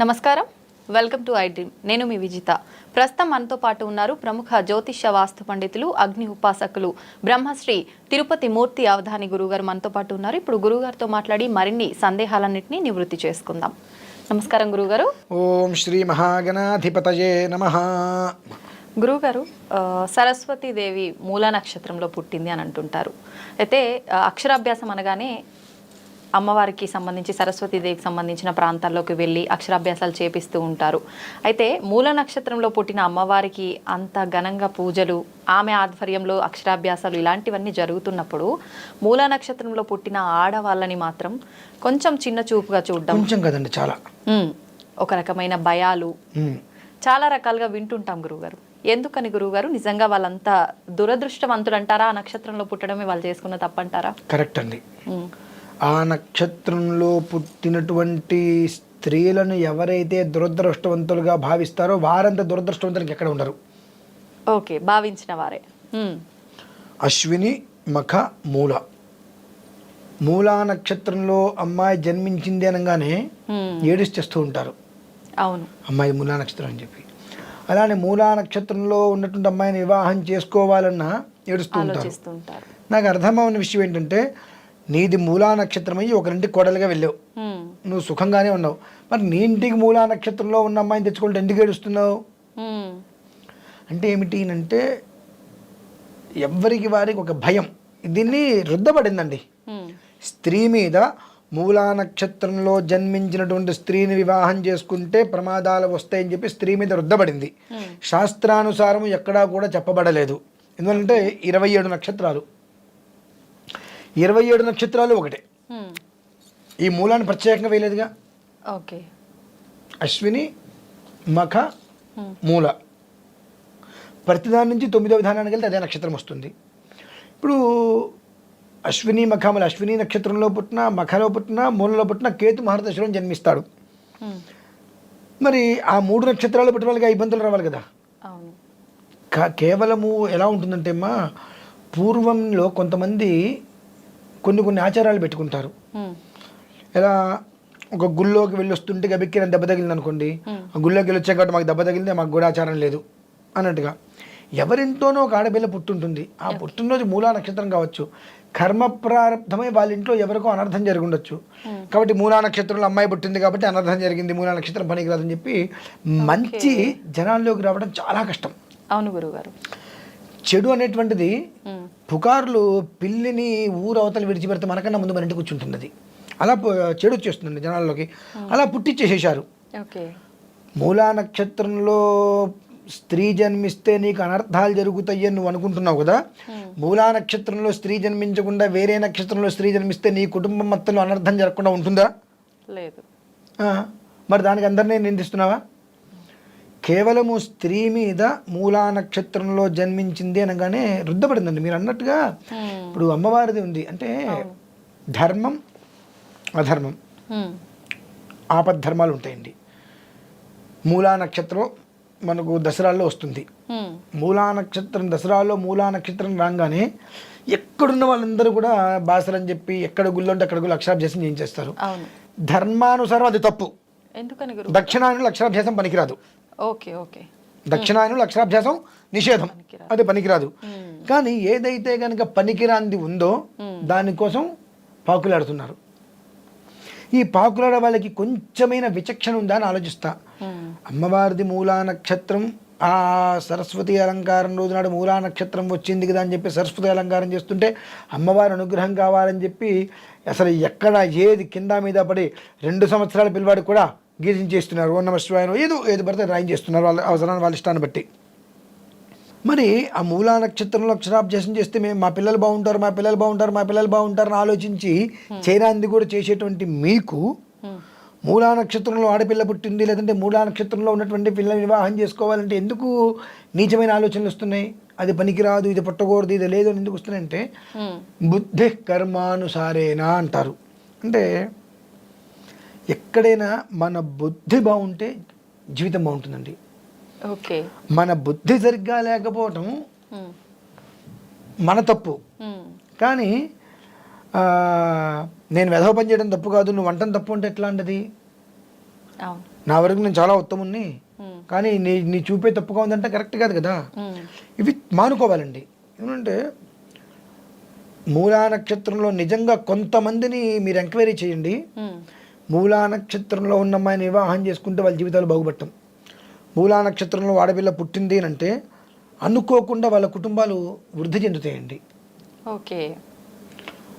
నమస్కారం. Welcome to I dream. నేను మీ విజిత. ప్రస్తుతం మనతో పాటు ఉన్నారు ప్రముఖ జ్యోతిష్య వాస్తు పండితులు అగ్ని ఉపాసకులు బ్రహ్మశ్రీ తిరుపతి మూర్తి అవధాని గురుగారు మనతో పాటు ఉన్నారు. ఇప్పుడు గురుగారితో మాట్లాడి మరిన్ని సందేహాలన్నింటినీ నివృత్తి చేసుకుందాం. నమస్కారం గురుగారు. ఓం శ్రీ మహాగణాధిపతయే నమ. గురుగారు ఆ, సరస్వతీదేవి మూల నక్షత్రంలో పుట్టింది అని అంటుంటారు. అయితే అక్షరాభ్యాసం అనగానే అమ్మవారికి సంబంధించి సరస్వతీదేవికి సంబంధించిన ప్రాంతాల్లోకి వెళ్ళి అక్షరాభ్యాసాలు చేపిస్తూ ఉంటారు. అయితే మూల నక్షత్రంలో పుట్టిన అమ్మవారికి అంత ఘనంగా పూజలు ఆమె ఆధ్వర్యంలో అక్షరాభ్యాసాలు ఇలాంటివన్నీ జరుగుతున్నప్పుడు మూల నక్షత్రంలో పుట్టిన ఆడవాళ్ళని మాత్రం కొంచెం చిన్న చూపుగా చూడడం. కొంచెం కదండి చాలా. ఒక రకమైన భయాలు. చాలా రకాలుగా వింటుంటాం గురువుగారు. ఎందుకని గురువుగారు? నిజంగా వాళ్ళంతా దురదృష్టవంతులు అంటారా ఆ నక్షత్రంలో పుట్టడమే వాళ్ళు చేసుకున్న తప్పంటారా? కరెక్ట్ అండి. ఆ నక్షత్రంలో పుట్టినటువంటి స్త్రీలను ఎవరైతే దురదృష్టవంతులుగా భావిస్తారో వారంత దురదృష్టవంతులకి ఎక్కడ ఉండరు. ఓకే భావించిన వారే. అశ్విని మఖ మూల. మూలా నక్షత్రంలో అమ్మాయి జన్మించింది అనగానే ఉమ్, ఏడిస్తేస్తూ ఉంటారు. అవును. అమ్మాయి మూలా నక్షత్రం అని చెప్పి. అలానే మూలా నక్షత్రంలో ఉన్నటువంటి అమ్మాయిని వివాహం చేసుకోవాలన్నా ఏడుస్తూ ఉంటారు. నాకు అర్థమవున విషయం ఏంటంటే నీది మూలా నక్షత్రం అయ్యి ఒకరింటికి కోడలుగా వెళ్ళావు. నువ్వు సుఖంగానే ఉన్నావు. మరి నీ ఇంటికి మూలా నక్షత్రంలో ఉన్న అమ్మాయిని తెచ్చుకుంటే ఎందుకు ఏడుస్తున్నావు? అంటే ఏమిటి అంటే ఎవ్వరికి వారికి ఒక భయం. దీన్ని రుద్దబడిందండి. ఉమ్, స్త్రీ మీద మూలా నక్షత్రంలో జన్మించినటువంటి స్త్రీని వివాహం చేసుకుంటే ప్రమాదాలు వస్తాయని చెప్పి స్త్రీ మీద రుద్దబడింది. శాస్త్రానుసారం ఎక్కడా కూడా చెప్పబడలేదు. ఎందుకంటే ఇరవై ఏడు నక్షత్రాలు. ఇరవై ఏడు నక్షత్రాలు ఒకటే. ఈ మూలాన్ని ప్రత్యేకంగా వేయలేదుగా? ఓకే. అశ్విని మఖ మూల. ప్రతిదాని నుంచి తొమ్మిదో విధానానికి వెళ్తే అదే నక్షత్రం వస్తుంది. ఇప్పుడు అశ్విని మఖములు అశ్విని నక్షత్రంలో పుట్టిన మఖలో పుట్టిన మూలలో పుట్టిన కేతు మహర్దశలో జన్మిస్తాడు. మరి ఆ మూడు నక్షత్రాలు పుట్టిన వాళ్ళకి ఇబ్బందులు రావాలి కదా? కేవలము ఎలా ఉంటుందంటే అమ్మా పూర్వంలో కొంతమంది కొన్ని కొన్ని ఆచారాలు పెట్టుకుంటారు. ఎలా ఒక గుళ్ళోకి వెళ్ళి వస్తుంటే గబిక్కిన దెబ్బ తగిలింది అనుకోండి. ఆ గుళ్ళోకి వెళ్ళి వచ్చాక కాబట్టి మాకు దెబ్బ తగిలింది మాకు కూడా ఆచారం లేదు అన్నట్టుగా. ఎవరింట్లోనో ఒక ఆడపిల్ల పుట్టుంటుంది. ఆ పుట్టినరోజు మూలా నక్షత్రం కావచ్చు కర్మ ప్రారంభమై వాళ్ళ ఇంట్లో ఎవరికో అనర్థం జరిగి ఉండొచ్చు. కాబట్టి మూలా నక్షత్రంలో అమ్మాయి పుట్టింది కాబట్టి అనర్థం జరిగింది మూలా నక్షత్రం పనికిరాదని చెప్పి మంచి జనాల్లోకి రావడం చాలా కష్టం. అవును గురువుగారు. చెడు అనేటువంటిది పుకార్లు పిల్లిని ఊరు అవతల విడిచిపెడితే మనకన్నా ముందు మన ఇంటికి కూర్చుంటుంది అది అలా చెడు వచ్చేస్తుందండి జనాల్లోకి. అలా పుట్టించేసేసారు ఓకే. మూలా నక్షత్రంలో స్త్రీ జన్మిస్తే నీకు అనర్థాలు జరుగుతాయి అని నువ్వు అనుకుంటున్నావు కదా? మూలా నక్షత్రంలో స్త్రీ జన్మించకుండా వేరే నక్షత్రంలో స్త్రీ జన్మిస్తే నీ కుటుంబం మొత్తంలో అనర్థం జరగకుండా ఉంటుందా? లేదు. మరి దానికి అందరినీ నిందిస్తున్నావా? కేవలము స్త్రీ మీద మూలా నక్షత్రంలో జన్మించింది అనగానే రుద్దపడిందండి మీరు అన్నట్టుగా ఇప్పుడు అమ్మవారిది ఉంది. అంటే ధర్మం అధర్మం ఆపద్ధర్మాలు ఉంటాయండి. మూలా నక్షత్రం మనకు దసరాల్లో వస్తుంది. మూలా నక్షత్రం దసరాలో మూలా నక్షత్రం రాగానే ఎక్కడున్న వాళ్ళందరూ కూడా బాసరని చెప్పి ఎక్కడ గుళ్ళు ఉంటే అక్కడ గుళ్ళు అక్షరాభ్యాసం చేయించేస్తారు. ధర్మానుసారం అది తప్పు. దక్షిణాయనులు అక్షరాభ్యాసం పనికిరాదు. Okay okay. దక్షిణాయనులు అక్షరాభ్యాసం నిషేధం. అది పనికిరాదు. కానీ ఏదైతే కనుక పనికిరాంది ఉందో దానికోసం పాకులాడుతున్నారు. ఈ పాకులాడే వాళ్ళకి కొంచెమైన విచక్షణ ఉందా అని ఆలోచిస్తా. అమ్మవారిది మూలా నక్షత్రం ఆ సరస్వతి అలంకారం రోజు నాడు మూలా నక్షత్రం వచ్చింది కదా అని చెప్పి సరస్వతి అలంకారం చేస్తుంటే అమ్మవారి అనుగ్రహం కావాలని చెప్పి అసలు ఎక్కడ ఏది కింద మీద పడి రెండు సంవత్సరాల పిల్లవాడికి కూడా గీతించేస్తున్నారు ఓ నమ శివాయనో ఏదో ఏది పడితే రాయించేస్తున్నారు వాళ్ళ అవసరాన్ని వాళ్ళ ఇష్టాన్ని బట్టి. మరి ఆ మూలా నక్షత్రంలో అక్షరాభ్యాసం చేస్తే మేము మా పిల్లలు బాగుంటారు మా పిల్లలు బాగుంటారు మా పిల్లలు బాగుంటారు అని ఆలోచించి చేయడానికి కూడా చేసేటువంటి మీకు మూలా నక్షత్రంలో ఆడపిల్ల పుట్టింది లేదంటే మూలా నక్షత్రంలో ఉన్నటువంటి పిల్లని వివాహం చేసుకోవాలంటే ఎందుకు నీచమైన ఆలోచనలు వస్తున్నాయి? అది పనికిరాదు ఇది పుట్టకూడదు ఇది లేదు అని ఎందుకు వస్తున్నాయంటే బుద్ధి కర్మానుసారేనా అంటారు. అంటే ఎక్కడైనా మన బుద్ధి బాగుంటే జీవితం బాగుంటుందండి. ఓకే. మన బుద్ధి సరిగ్గా లేకపోవటం మన తప్పు. కానీ నేను వెధవ పని చేయడం తప్పు కాదు నువ్వు వంటం తప్పు అంటే ఎట్లా అంటది? అవును. నా వరకు నేను చాలా ఉత్తముణ్ణి. ఉమ్. కానీ నీ నీ చూపే తప్పుగా ఉందంటే కరెక్ట్ కాదు కదా. ఇవి మానుకోవాలండి. ఎందుకంటే మూలా నక్షత్రంలో నిజంగా కొంతమందిని మీరు ఎంక్వైరీ చేయండి. మూలా నక్షత్రంలో ఉన్న అమ్మాయిని వివాహం చేసుకుంటే వాళ్ళ జీవితాలు బాగుపడటం మూలా నక్షత్రంలో ఆడపిల్ల పుట్టింది అని అంటే అనుకోకుండా వాళ్ళ కుటుంబాలు వృద్ధి చెందుతాయండి. ఓకే.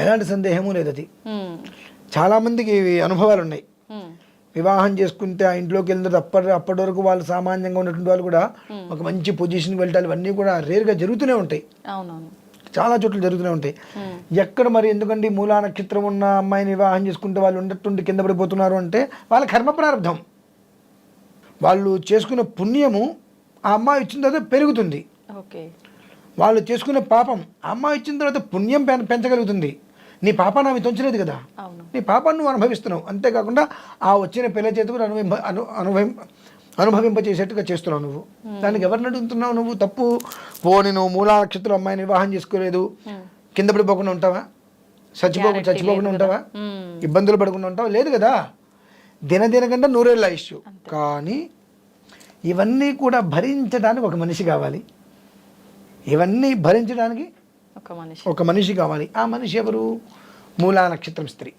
ఎలాంటి సందేహము లేదు అది. చాలామందికి అనుభవాలు ఉన్నాయి. వివాహం చేసుకుంటే ఆ ఇంట్లోకి వెళ్ళిన అప్పటి అప్పటి వరకు వాళ్ళు సామాన్యంగా ఉన్నటువంటి వాళ్ళు కూడా ఒక మంచి పొజిషన్కి వెళ్ళటాలు ఇవన్నీ కూడా రేరుగా జరుగుతూనే ఉంటాయి. అవునవును. చాలా చోట్ల జరుగుతూనే ఉంటాయి. ఎక్కడ మరి ఎందుకండి మూలా నక్షత్రం ఉన్న అమ్మాయిని వివాహం చేసుకుంటే వాళ్ళు ఉండట్టుండి కింద పడిపోతున్నారు అంటే వాళ్ళ కర్మ ప్రారంధం వాళ్ళు చేసుకున్న పుణ్యము ఆ అమ్మాయి ఇచ్చిన తర్వాత పెరుగుతుంది. వాళ్ళు చేసుకునే పాపం ఆ అమ్మాయి ఇచ్చిన తర్వాత పుణ్యం పెంచగలుగుతుంది. నీ పాపాన్ని ఆమె తొంచలేదు కదా? నీ పాపాన్ని నువ్వు అనుభవిస్తున్నావు. అంతేకాకుండా ఆ వచ్చిన పిల్ల చేతి కూడా అనుభవింప అను అనుభవం అనుభవింపచేసేట్టుగా చేస్తున్నావు నువ్వు. దానికి ఎవరిని అడుగుతున్నావు నువ్వు? తప్పు. పోని నువ్వు మూలా నక్షత్రం అమ్మాయిని వివాహం చేసుకోలేదు. కింద పడిపోకుండా ఉంటావా? చచ్చిపోకుండా చచ్చిపోకుండా ఉంటావా. ఇబ్బందులు పడకుండా ఉంటావా? లేదు కదా. దినదిన కంటే నూరేళ్ళ ఇష్యూ కానీ ఇవన్నీ కూడా భరించడానికి ఒక మనిషి కావాలి. ఇవన్నీ భరించడానికి ఒక మనిషి. ఒక మనిషి కావాలి. ఆ మనిషి ఎవరు? మూలా నక్షత్రం స్త్రీ.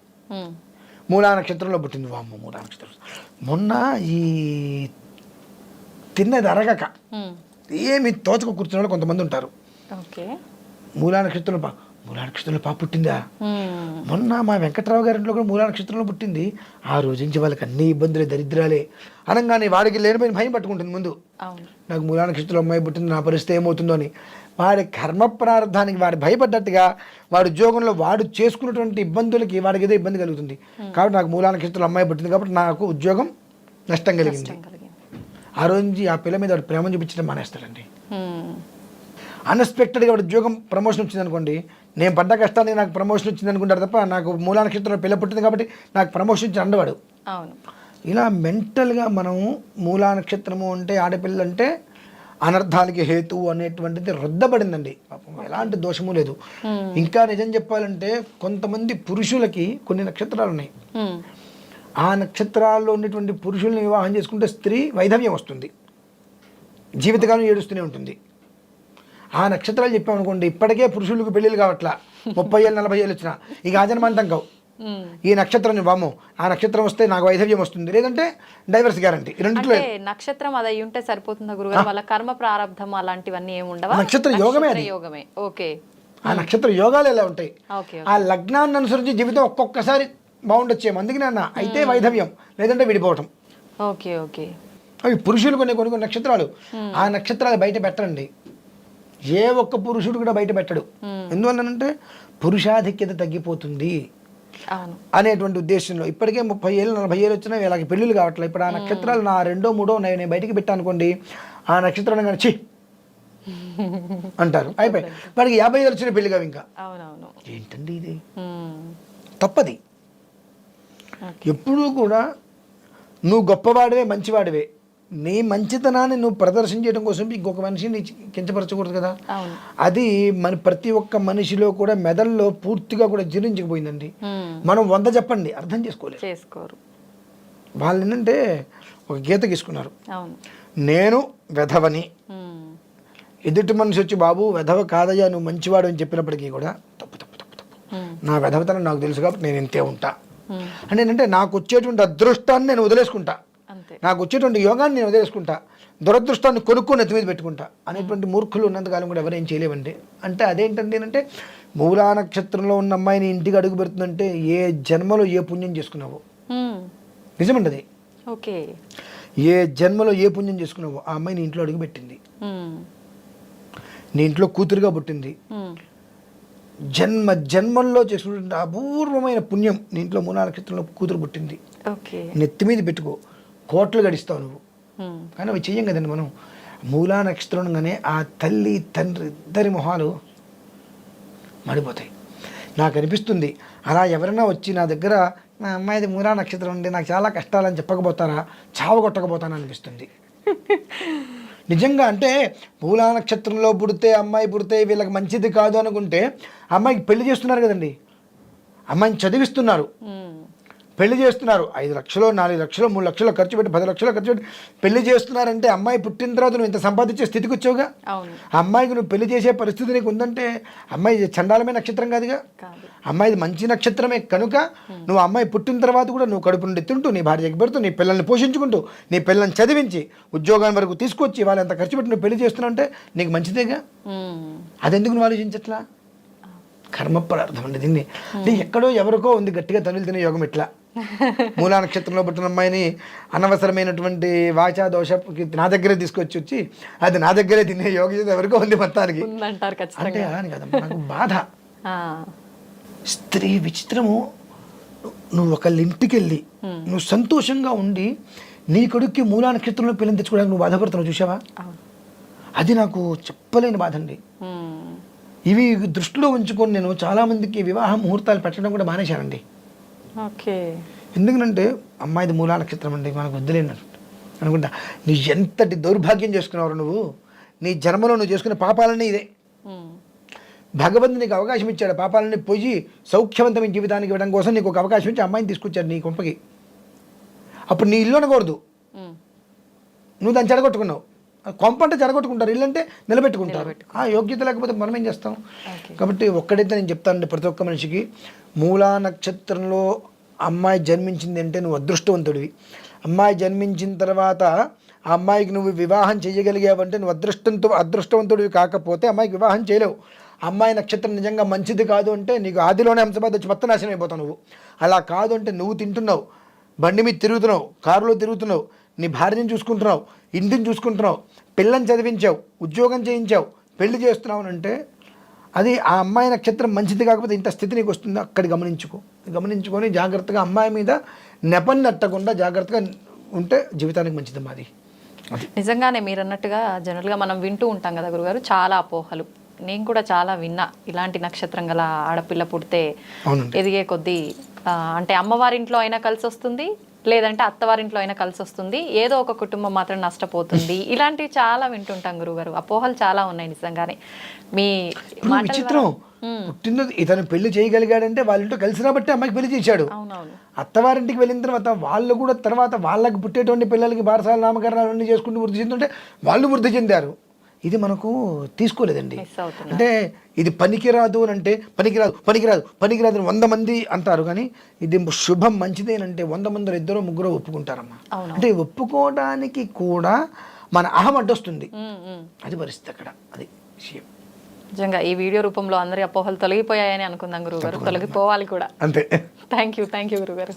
మూలా నక్షత్రంలో పుట్టింది. వామ్మ మూలా నక్షత్రం మొన్న ఈ తిన్నది అరగక. ఏమి తోచక కూర్చున్న వాళ్ళు కొంతమంది ఉంటారు. మూలా నక్షత్రంలో మూలా నక్షత్రంలో పాప పుట్టిందా. మొన్న మా వెంకట్రావు గారి ఇంట్లో కూడా మూలా నక్షత్రంలో పుట్టింది. ఆ రోజు నుంచి వాళ్ళకి అన్ని ఇబ్బందులే దరిద్రాలే. అనగానే వాడికి లేనిపోయిన భయం పట్టుకుంటుంది ముందు. నాకు మూలా నక్షత్రంలో అమ్మాయి పుట్టింది నా పరిస్థితి ఏమవుతుందో అని. వాడి కర్మ ప్రారంధానికి వాడు భయపడ్డట్టుగా వాడు ఉద్యోగంలో వాడు చేసుకున్నటువంటి ఇబ్బందులకి వాడికి ఏదో ఇబ్బంది కలుగుతుంది. కాబట్టి నాకు మూలా నక్షత్రంలో అమ్మాయి పుట్టింది కాబట్టి నాకు ఉద్యోగం నష్టం కలిగింది. ఆ రోజు నుంచి ఆ పిల్ల మీద వాడు ప్రేమ చూపించడం మానేస్తాడండి. అన్ఎక్స్పెక్టెడ్గా వాడు ఉద్యోగం ప్రమోషన్ వచ్చింది అనుకోండి నేను పడ్డ కష్టానికి నాకు ప్రమోషన్ వచ్చింది అనుకుంటారు తప్ప నాకు మూలా నక్షత్రంలో పిల్ల పుట్టింది కాబట్టి నాకు ప్రమోషన్ ఇచ్చి అండవాడు ఇలా మెంటల్గా మనం మూలా నక్షత్రము అంటే ఆడపిల్ల అంటే అనర్థాలకి హేతు అనేటువంటిది రుద్దబడిందండి. పాపం ఎలాంటి దోషము లేదు. ఇంకా నిజం చెప్పాలంటే కొంతమంది పురుషులకి కొన్ని నక్షత్రాలు ఉన్నాయి. ఆ నక్షత్రాల్లో ఉన్నటువంటి పురుషుల్ని వివాహం చేసుకుంటే స్త్రీ వైధవ్యం వస్తుంది. జీవితకాలం ఏడుస్తూనే ఉంటుంది. ఆ నక్షత్రాలు చెప్పామనుకోండి ఇప్పటికే పురుషులకు పెళ్ళిళ్ళు కావట్లా. ముప్పై ఏళ్ళు నలభై ఏళ్ళు వచ్చినా. ఇక ఆజన్మాంతం కావు. ఈ నక్షత్రం వాము ఆ నక్షత్రం వస్తే నాకు వైధవ్యం వస్తుంది. లేదంటే డైవర్స్ గ్యారంటీ. రెండిట్లో అంటే నక్షత్రం అది అయి ఉంటే సరిపోతుందా గురుగారు? వాళ్ళ కర్మ ప్రారంధం అలాంటివన్నీ ఏమి ఉండవా? నక్షత్ర యోగమే అది. యోగమే. ఓకే. ఆ నక్షత్ర యోగాలు ఎలా ఉంటాయి? ఆ లగ్నాన్ని అనుసరించి జీవితం ఒక్కొక్కసారి బాగుండొచ్చేమో. అందుకనే అన్న అయితే వైధవ్యం లేదంటే విడిపోవటం. Okay okay. అవి పురుషులు కొన్ని కొన్ని కొన్ని నక్షత్రాలు. ఆ నక్షత్రాలు బయట పెట్టరండి. ఏ ఒక్క పురుషుడు కూడా బయట పెట్టడు. ఎందువల్లనంటే పురుషాధిక్యత తగ్గిపోతుంది. అనేటువంటి ఉద్దేశంలో ఇప్పటికే ముప్పై ఏళ్ళు నలభై ఏళ్ళు వచ్చినా వీళ్ళకి పెళ్ళిళ్ళు కావట్లేదు ఇప్పుడు ఆ నక్షత్రాలు నా రెండో మూడో ఉన్నాయి నేను బయటికి పెట్టాను అనుకోండి ఆ నక్షత్రం కానీ చి అంటారు. అయిపోయి వాడికి యాభై ఏళ్ళు వచ్చిన పెళ్ళి కావు ఇంకా. ఏంటండి ఇది. తప్పది. ఎప్పుడూ కూడా నువ్వు గొప్పవాడివే మంచివాడివే. నీ మంచితనాన్ని నువ్వు ప్రదర్శన చేయడం కోసం ఇంకొక మనిషిని కించపరచకూడదు కదా. అది మన ప్రతి ఒక్క మనిషిలో కూడా మెదల్లో పూర్తిగా కూడా జీర్ణించకపోయిందండి. ఉమ్. మనం వంద చెప్పండి అర్థం చేసుకోలేదు చేసుకోరు. వాళ్ళు ఏంటంటే ఒక గీత గీసుకున్నారు. నేను వెధవని. ఉమ్. ఎదుటి మనిషి వచ్చి బాబు వెధవ కాదయ్యా నువ్వు మంచివాడు అని చెప్పినప్పటికీ కూడా తప్పు తప్పు తప్పు తప్పు. ఉమ్. నా వెధవతనం నాకు తెలుసు కాబట్టి నేను ఇంతే ఉంటా. అంటే ఏంటంటే నాకు వచ్చేటువంటి అదృష్టాన్ని నేను వదిలేసుకుంటా. నాకు వచ్చేటువంటి యోగాన్ని నేను వదిలేసుకుంటా. దురదృష్టాన్ని కొనుక్కొని ఎత్తి మీద పెట్టుకుంటా. అనేటువంటి మూర్ఖులు ఉన్నంతకాలం కూడా ఎవరేం చేయలేవండి. అంటే అదేంటండి అంటే మూలా నక్షత్రంలో ఉన్న అమ్మాయిని ఇంటికి అడుగు పెడుతుందంటే ఏ జన్మలో ఏ పుణ్యం చేసుకున్నావో. నిజమండి అది? ఓకే. ఏ జన్మలో ఏ పుణ్యం చేసుకున్నావో ఆ అమ్మాయిని ఇంట్లో అడుగు పెట్టింది. నీ ఇంట్లో కూతురుగా పుట్టింది. జన్మ జన్మల్లో చేసుకున్న అపూర్వమైన పుణ్యం నీ ఇంట్లో మూలా నక్షత్రంలో కూతురు పుట్టింది. నెత్తి మీద పెట్టుకో. కోట్లు గడిస్తావు నువ్వు. కానీ అవి చెయ్యం కదండి మనం. మూలా నక్షత్రంగానే ఆ తల్లి తండ్రి ఇద్దరి మొహాలు మడిపోతాయి. నాకు అనిపిస్తుంది అలా ఎవరైనా వచ్చి నా దగ్గర నా అమ్మాయిది మూలా నక్షత్రం ఉండి నాకు చాలా కష్టాలని చెప్పకపోతారా? చావు కొట్టకపోతానా అనిపిస్తుంది. నిజంగా అంటే పూలా నక్షత్రంలో పుడితే అమ్మాయి పుడితే వీళ్ళకి మంచిది కాదు అనుకుంటే అమ్మాయికి పెళ్ళి చేస్తున్నారు కదండి. అమ్మాయిని చదివిస్తున్నారు. పెళ్ళి చేస్తున్నారు. ఐదు లక్షలు నాలుగు లక్షలు మూడు లక్షలు ఖర్చు పెట్టి పది లక్షలు ఖర్చు పెట్టి పెళ్ళి చేస్తున్నారంటే అమ్మాయి పుట్టిన తర్వాత నువ్వు ఇంత సంపాదించే స్థితికి వచ్చావుగా? అమ్మాయికి నువ్వు పెళ్ళి చేసే పరిస్థితి నీకు ఉందంటే అమ్మాయి చండాలమే నక్షత్రం కాదుగా? కాదు. అమ్మాయిది మంచి నక్షత్రమే కనుక నువ్వు అమ్మాయి పుట్టిన తర్వాత కూడా నువ్వు కడుపు నుండి తింటూ నీ భార్యకి పెడుతూ నీ పిల్లల్ని పోషించుకుంటూ నీ పిల్లల్ని చదివించి ఉద్యోగం వరకు తీసుకొచ్చి వాళ్ళు ఎంత ఖర్చు పెట్టి నువ్వు పెళ్ళి చేస్తున్నావు అంటే నీకు మంచిదేగా? అదెందుకు నువ్వు ఆలోచించట్లా? కర్మ పదార్థం అండి దీన్ని. ఎక్కడో ఎవరికో ఉంది గట్టిగా తనులు తినే యోగం ఇట్లా మూలా నక్షత్రంలో పుట్టిన అమ్మాయిని అనవసరమైనటువంటి వాచా దోషకి నా దగ్గరే తీసుకొచ్చి వచ్చి అది నా దగ్గరే తినే యోగం ఎవరికో ఉంది మొత్తానికి. అంటే నాకు బాధ. స్త్రీ విచిత్రము. నువ్వు ఒకళ్ళ ఇంటికి వెళ్ళి నువ్వు సంతోషంగా ఉండి నీ కొడుక్కి మూలా నక్షత్రంలో పిల్లలు తెచ్చుకోవడానికి నువ్వు బాధపడుతున్నావు చూసావా అది నాకు చెప్పలేని బాధ అండి ఇవి దృష్టిలో ఉంచుకొని నేను చాలామందికి వివాహ ముహూర్తాలు పెట్టడం కూడా మానేశానండి. ఎందుకంటే అమ్మాయిది మూలా నక్షత్రం అండి మనకు వద్దులేనట్టు. అనుకుంటా నువ్వు ఎంతటి దౌర్భాగ్యం చేసుకున్నావు నువ్వు? నీ జన్మలో నువ్వు చేసుకున్న పాపాలన్నీ ఇదే. ఉమ్, భగవంతుడు నీకు అవకాశం ఇచ్చాడు. పాపాలన్నీ పోయి సౌఖ్యవంతమైన జీవితానికి ఇవ్వడం కోసం నీకు ఒక అవకాశం ఇచ్చి అమ్మాయిని తీసుకొచ్చాడు నీ కొంపకి. అప్పుడు నీ ఇల్లు అనకూడదు. నువ్వు దాన్ని చెడగొట్టుకున్నావు. ఆ కొంప అంటే చెడగొట్టుకుంటారు ఇల్లు అంటే నిలబెట్టుకుంటారు. ఆ యోగ్యత లేకపోతే మనం ఏం చేస్తాం? కాబట్టి ఒక్కడైతే నేను చెప్తానండి ప్రతి ఒక్క మనిషికి మూలా నక్షత్రంలో అమ్మాయి జన్మించింది అంటే నువ్వు అదృష్టవంతుడివి. అమ్మాయి జన్మించిన తర్వాత ఆ అమ్మాయికి నువ్వు వివాహం చేయగలిగావంటే నువ్వు అదృష్టంతో అదృష్టవంతుడివి కాకపోతే అమ్మాయికి వివాహం చేయలేవు. అమ్మాయి నక్షత్రం నిజంగా మంచిది కాదు అంటే నీకు ఆదిలోనే హంసబాద్ వచ్చి మొత్తం నాశనం అయిపోతావు నువ్వు. అలా కాదు అంటే నువ్వు తింటున్నావు బండి మీద తిరుగుతున్నావు కారులో తిరుగుతున్నావు నీ భార్యని చూసుకుంటున్నావు ఇంటిని చూసుకుంటున్నావు పిల్లని చదివించావు ఉద్యోగం చేయించావు పెళ్ళి చేస్తున్నావు అని అంటే అది ఆ అమ్మాయి నక్షత్రం మంచిది కాకపోతే ఇంత స్థితి నీకు వస్తుందో? అక్కడ గమనించుకో. గమనించుకొని జాగ్రత్తగా అమ్మాయి మీద నెపం నట్టకుండా జాగ్రత్తగా ఉంటే జీవితానికి మంచిది మాది. నిజంగానే మీరు అన్నట్టుగా జనరల్గా మనం వింటూ ఉంటాం కదా గురుగారు చాలా అపోహలు. నేను కూడా చాలా విన్నా ఇలాంటి నక్షత్రం గల ఆడపిల్ల పుడితే ఎదిగే కొద్దీ అంటే అమ్మవారింట్లో అయినా కలిసి వస్తుంది లేదంటే అత్తవారింట్లో అయినా కలిసి వస్తుంది. ఏదో ఒక కుటుంబం మాత్రం నష్టపోతుంది. ఇలాంటివి చాలా వింటుంటాం గురుగారు. అపోహలు చాలా ఉన్నాయి నిజంగానే. మీ విచిత్రం. పుట్టినది ఇతను పెళ్ళి చేయగలిగాడంటే వాళ్ళ ఇంట్లో కలిసి రాబట్టి అమ్మాయికి పెళ్ళి చేశాడు. అత్తవారింటికి వెళ్ళిన తర్వాత వాళ్ళు కూడా తర్వాత వాళ్ళకి పుట్టేటువంటి పిల్లలకి బారసాల నామకరణాలు అన్నీ చేసుకుంటూ వృద్ధి చెందుంటే వాళ్ళు వృద్ధి చెందారు. ఇది మనకు తీసుకోలేదండి. అంటే ఇది పనికిరాదు అని అంటే పనికిరాదు పనికిరాదు పనికిరాదు అని వంద మంది అంటారు కానీ ఇది శుభం మంచిదేనంటే వంద మందిలో ఇద్దరు ముగ్గురు ఒప్పుకుంటారమ్మా. అంటే ఒప్పుకోవడానికి కూడా మన అహం అడ్డొస్తుంది. అది పరిస్థితి అక్కడ అది విషయం. నిజంగా ఈ వీడియో రూపంలో అందరి అపోహలు తొలగిపోయాయని అనుకుందాం గురుగారు తొలగిపోవాలి కూడా. అంతే. థ్యాంక్ యూ థ్యాంక్ యూ గురుగారు